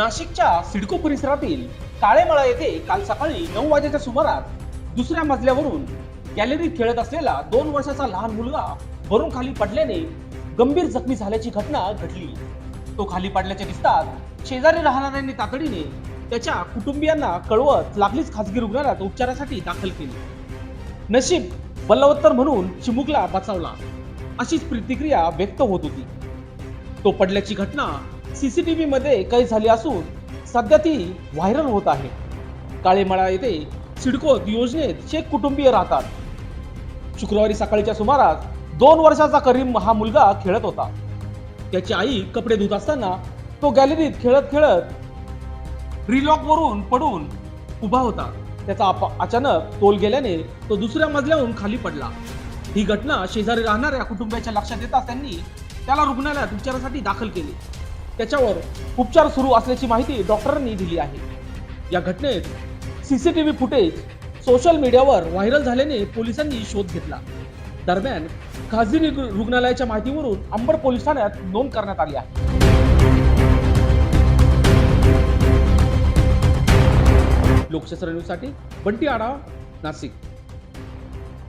नाशिकच्या सिडको परिसरातील काळेमळा येथे काल सकाळी नऊ वाजेच्या सुमारास दुसऱ्या मजल्यावरून गॅलरीत खेळत असलेला दोन वर्षाचा लहान मुलगा वरून खाली पडल्याने गंभीर जखमी झाल्याची घटना घडली. तो खाली पडल्याचे दिसतात शेजारी राहणाऱ्यांनी तातडीने त्याच्या कुटुंबियांना कळवत लागलीच खासगी रुग्णालयात उपचारासाठी दाखल केले. नशीब बल्लवत्तर म्हणून चिमुकला बचावला. अशीच प्रतिक्रिया व्यक्त होत होती. तो पडल्याची घटना सीसीटीव्ही मध्ये काही झाली असून सध्या ती व्हायरल होत आहे. काळेमाळा येथे सिडकोत योजनेत शेख कुटुंबीय राहतात. शुक्रवारी सकाळीच्या सुमारास दोन वर्षाचा करीम हा मुलगा खेळत होता. त्याची आई कपडे धुत असताना तो गॅलरीत खेळत खेळत रिलॉक वरून पडून उभा होता. त्याचा अचानक तोल गेल्याने तो दुसऱ्या मजल्याहून खाली पडला. ही घटना शेजारी राहणाऱ्या कुटुंबियाच्या लक्षात येताच त्यांनी त्याला रुग्णालयात उपचारासाठी दाखल केले. त्याच्यावर उपचार सुरू असल्याची माहिती डॉक्टरांनी दिली आहे. या घटनेत सीसीटीव्ही फुटेज सोशल मीडियावर व्हायरल झाल्याने पोलिसांनी शोध घेतला. दरम्यान खासगी रुग्णालयाच्या माहितीवरून अंबड पोलीस ठाण्यात नोंद करण्यात आली आहे. लोकशास्त्र न्यूजसाठी बंटी आडा नाशिक.